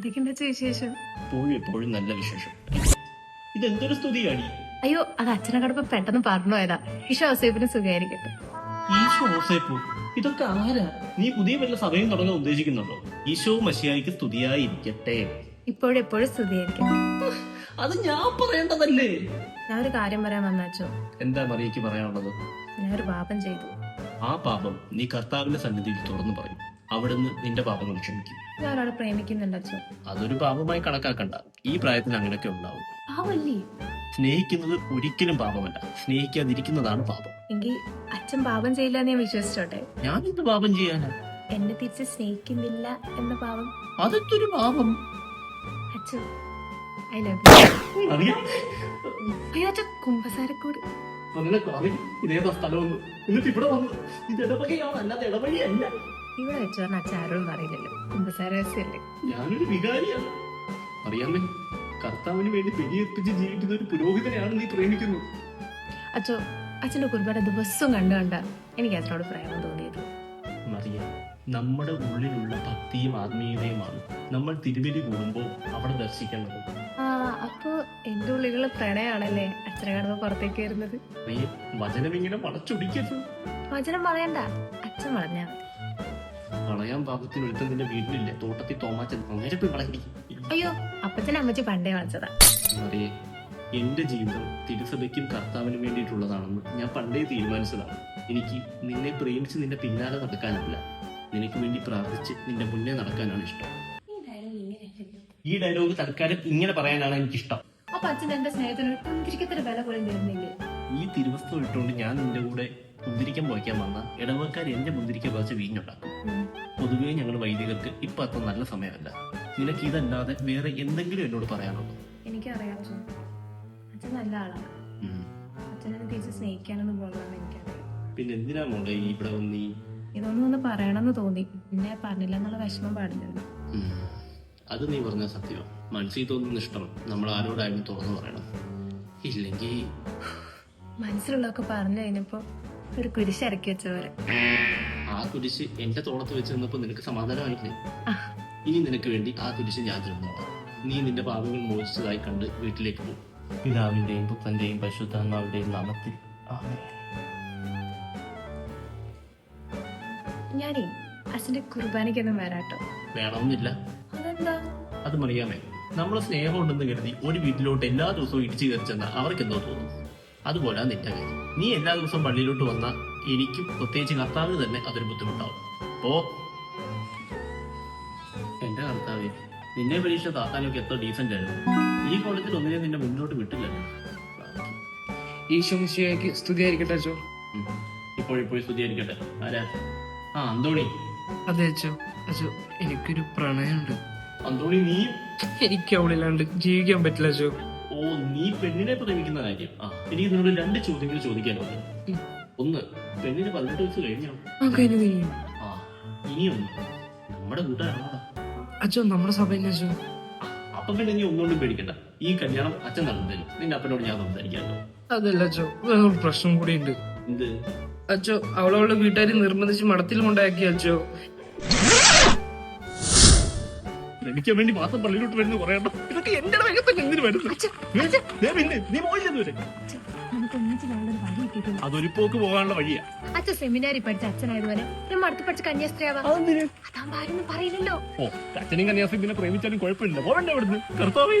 എന്തൊക്കെയുണ്ട് അച്ഛൻ വിശേഷം? എപ്പോഴും എപ്പോഴും നല്ല വിശേഷം. ഇതെന്തൊരു സ്തുതിയാണ് അയ്യോ അത് അച്ഛനെ കടപ്പ് പെട്ടെന്ന് പറഞ്ഞു പോയതാ. ഈശോ ഔസേപ്പിന് സുഖമായിരിക്കട്ടെ. ഈശോ ഓസേപ്പു ഇതൊക്കെ ആരാ? നീ പുതിയ വല്ല സഭയും തുടങ്ങാൻ ഉദ്ദേശിക്കുന്നുണ്ടോ? ഈശോ മഷിയായിക്ക് സ്തുതിയായിരിക്കട്ടെ. ഇപ്പോഴും എപ്പോഴും സ്തുതിയായിരിക്കട്ടെ. അത് ഞാൻ പറയേണ്ടതല്ലേ? ഞാൻ ഒരു കാര്യം പറയാൻ വന്നാച്ചോ എന്താ മറിയക്ക് പറയാനുള്ളത്? ഞാൻ ഒരു പാപം ചെയ്തു. ആ പാപം നീ കർത്താവിന്റെ സന്നിധിയിൽ തുറന്നു പറയും. അവിടുന്ന് നിന്റെ പാപങ്ങൾ ക്ഷമിക്കും. ഞാൻ ഒരാളെ പ്രേമിക്കുന്നുണ്ട് അച്ഛോ അതൊരു പാപമായി കണക്കാക്കണ്ട. ഈ പ്രായത്തിൽ അങ്ങനെയൊക്കെ ഉണ്ടാവും. പാവല്ലേ? സ്നേഹിക്കുന്നത് ഒരിക്കലും പാപമല്ല. സ്നേഹിക്കാതിരിക്കുന്നതാണ് പാപം. എങ്കിൽ അച്ഛൻ പാപം ചെയ്യില്ല എന്ന് ഞാൻ വിശ്വസിച്ചോട്ടെ? ഞാൻ എന്ത് പാപം ചെയ്യാനാ? എന്നെ തിരിച്ച് സ്നേഹിക്കുന്നില്ല എന്ന പാപം. അതൊക്കെ പാപം? അച്ഛൻ ഐ ലവ് യു അച്ഛൻ കുമ്പസാരക്കൂട്. അങ്ങനെ അറിയും ഇതേതാ സ്ഥലമൊന്നും എന്നിട്ട് ഇവിടെ വന്നു ഇത് ഇടവകയാണ്? അല്ലാതെ ഇടവഴിയല്ല ഇവിടെ വെച്ച് പറഞ്ഞ അച്ചാരും പറയില്ലല്ലോ കുമ്പസാരസ്യല്ലേ ഞാനൊരു വികാരിയാണ്. അറിയാമേ കർത്താവിന് വേണ്ടി പെരിയേൽപ്പിച്ച് ജീവിക്കുന്ന ഒരു പുരോഹിതനെയാണ് നീ പ്രേമിക്കുന്നത്. അച്ഛോ അച്ഛന്റെ കുർബാന ദിവസവും കണ്ടു കണ്ട എനിക്ക് അച്ഛനോട് പ്രേമം തോന്നിയത്. മറിയ നമ്മുടെ ഉള്ളിലുള്ള ഭക്തിയും ആത്മീയതയുമാണ് നമ്മൾ തിരുവലി കൂടുമ്പോൾ അവിടെ ദർശിക്കേണ്ടത്. അപ്പൊ എന്റെ ഉള്ളിലുള്ള പ്രണയാണല്ലേ അച്ഛനെ കാണുമ്പോ പുറത്തേക്ക് വരുന്നത്? വചനം ഇങ്ങനെ വളച്ചൊടിക്കരുത്. വചനം പറയണ്ട അച്ഛൻ വളഞ്ഞാ മതി പാകത്തിന് പാപത്തിന് ഒരുത്തൻ നിന്റെ വീട്ടിലില്ലേ. തോട്ടത്തിൽ തോമാച്ചൻ നേരെ പോയി വളക്കി അയ്യോ അപ്പച്ചനെ അമ്മച്ചി പണ്ടേ വളച്ചതാ. മറിയെ എന്റെ ജീവിതം തിരുസഭയ്ക്കും കർത്താവിനും വേണ്ടിയിട്ടുള്ളതാണെന്ന് ഞാൻ പണ്ടേ തീരുമാനിച്ചതാണ്. എനിക്ക് നിന്നെ പ്രേമിച്ച് നിന്റെ പിന്നാലെ നടക്കാനല്ല. നിനക്ക് വേണ്ടി പ്രാർത്ഥിച്ച് നിന്റെ മുന്നേ നടക്കാനാണ് ഇഷ്ടം. ഈ ഡയലോഗ് തൽക്കാലം ഇങ്ങനെ പറയാനാണ് എനിക്കിഷ്ടം. അപ്പൊ അച്ഛൻ എന്റെ സ്നേഹത്തിന് ഒരു കുന്തിരിക്കത്തിന് വില പോലും തരുന്നില്ലേ? ഈ തിരുവസ്ത്രം ഇട്ടുകൊണ്ട് ഞാൻ നിന്റെ കൂടെ മുന്തിരിക്കം പോയിക്കാൻ വന്ന ഇടവക്കാർ എന്റെ മുന്തിരിക്ക ഭാഷ വീഞ്ഞുണ്ടാക്കും. പൊതുവേ ഞങ്ങൾ വൈദികർക്ക് ഇപ്പൊ അത്ര നല്ല സമയമല്ല. നിനക്ക് ഇതല്ലാതെ വേറെ എന്തെങ്കിലും എന്നോട് പറയാനുണ്ടോ? എനിക്കറിയാം അച്ഛൻ. അച്ഛൻ നല്ല ആളാണ്. അച്ഛനെ തിരിച്ച് സ്നേഹിക്കാനൊന്നും പോകണമെന്ന് എനിക്കറിയാം. പിന്നെ എന്തിനാ മോളെ ഇവിടെ വന്ന് ഇതൊന്നും ഒന്ന് പറയണമെന്ന് തോന്നി. പിന്നെ പറഞ്ഞില്ല എന്നുള്ള വിഷമം പാടില്ലല്ലോ. അത് നീ പറഞ്ഞ സത്യം മനസ്സിൽ തോന്നുന്ന ഇഷ്ടം നമ്മൾ ആരോടായാലും തുറന്നു പറയണം. ഇല്ലെങ്കിൽ മനസ്സിലുള്ളതൊക്കെ പറഞ്ഞു കഴിഞ്ഞപ്പോ ഒരു കുരിശ് ഇറക്കി വെച്ച പോലെ. ആ കുരിശ് എന്റെ തോളത്ത് വെച്ച് നിന്നപ്പോ നിനക്ക് സമാധാനമായില്ലേ ഇനി നിനക്ക് വേണ്ടി ആ കുരിശ് ഞാൻ തരുന്നു നീ നിന്റെ പാപങ്ങൾ മോചിച്ചതായി കണ്ട് വീട്ടിലേക്ക് പോകും പിതാവിന്റെയും പുത്രന്റെയും പരിശുദ്ധാത്മാവിന്റെയും നാമത്തിൽ. ഞാനേ അച്ഛന്റെ കുർബാനയ്ക്കൊന്നും വരാട്ടോ. വേണമെന്നില്ല. അതെന്താ? അത് മറിയാമേ നമ്മളെ സ്നേഹം ഉണ്ടെന്ന് കരുതി ഒരു വീട്ടിലോട്ട് എല്ലാ ദിവസവും ഇടിച്ചു കയറി ചെന്നാൽ അവർക്ക് എന്തോ തോന്നും? അതുപോലെ നിന്റെ കാര്യം. നീ എല്ലാ ദിവസവും പള്ളിയിലോട്ട് വന്ന എനിക്കും പ്രത്യേകിച്ച് കർത്താവിന് തന്നെ അതൊരു ബുദ്ധിമുട്ടാവും. ഓ എന്റെ കർത്താവ് നിന്നെ പരീക്ഷ താത്താനൊക്കെ എത്ര ഡീസന്റ് ആയിരുന്നു. ഈ കോളത്തിൽ ഒന്നിനെ നിന്നെ മുന്നോട്ട് വിട്ടില്ലല്ലോ. ഈശോ സ്തുതിയായിരിക്കട്ടെ അച്ചോ. ഇപ്പോഴിപ്പോഴും സ്തുതിയായിരിക്കട്ടെ. ആരാ? ആ അന്തോണി. അതെ അച്ചോ. അച്ചോ എനിക്കൊരു പ്രണയമുണ്ട്. അന്തോണി നീ? എനിക്ക് അവളില്ലാണ്ട് ജീവിക്കാൻ പറ്റില്ല അച്ചോ. ഓ നീ പെണ്ണിനെ പ്രേമിക്കുന്ന കാര്യം. ആ എനിക്ക് നിന്നോട് രണ്ട് ചോദ്യങ്ങൾ ചോദിക്കാനുണ്ട്. ഒന്ന് പെണ്ണിന് പതിനെട്ട് വയസ്സ് കഴിഞ്ഞോ? ആ ഇനിയൊന്ന്. നമ്മുടെ കൂട്ടുകാരാണോടാ നമ്മുടെ സഭ അപ്പൊ പിന്നെ നീ ഒന്നുകൊണ്ടും പേടിക്കണ്ട. ഈ കല്യാണം അച്ഛൻ നടന്നില്ല നിന്റെ അപ്പനോട് ഞാൻ സംസാരിക്കാമല്ലോ അതല്ല അച്ഛോ വേറൊരു പ്രശ്നം കൂടി ഉണ്ട്. എന്ത്? അച്ഛോ അവളവളുടെ വീട്ടുകാർ നിർബന്ധിച്ച് മടത്തിൽ കൊണ്ടാക്കി അച്ചോ എനിക്ക് വേണ്ടി മാസം പള്ളിയിലോട്ട് വരുന്ന പറയണ്ട ഇതൊക്കെ എന്റെ വേഗത്തിൽ എന്തിനു വരുന്നു ദേ പിന്നെ, നീ പോയില്ലെന്ന് വരെ. അതൊരു പോക്ക് പോകാനുള്ള വഴിയാ. അച്ഛൻ സെമിനാരി പഠിച്ച അച്ഛനായതുപോലെ നമ്മൾ അടുത്ത് പഠിച്ച കന്യാസ്ത്രീയാവാം. പറയില്ലല്ലോ. ഓ അച്ഛനും കന്യാസിനെ പ്രേമിച്ചാലും കുഴപ്പമില്ല. പോകണ്ടേ അവിടുന്ന് കർത്താവേ.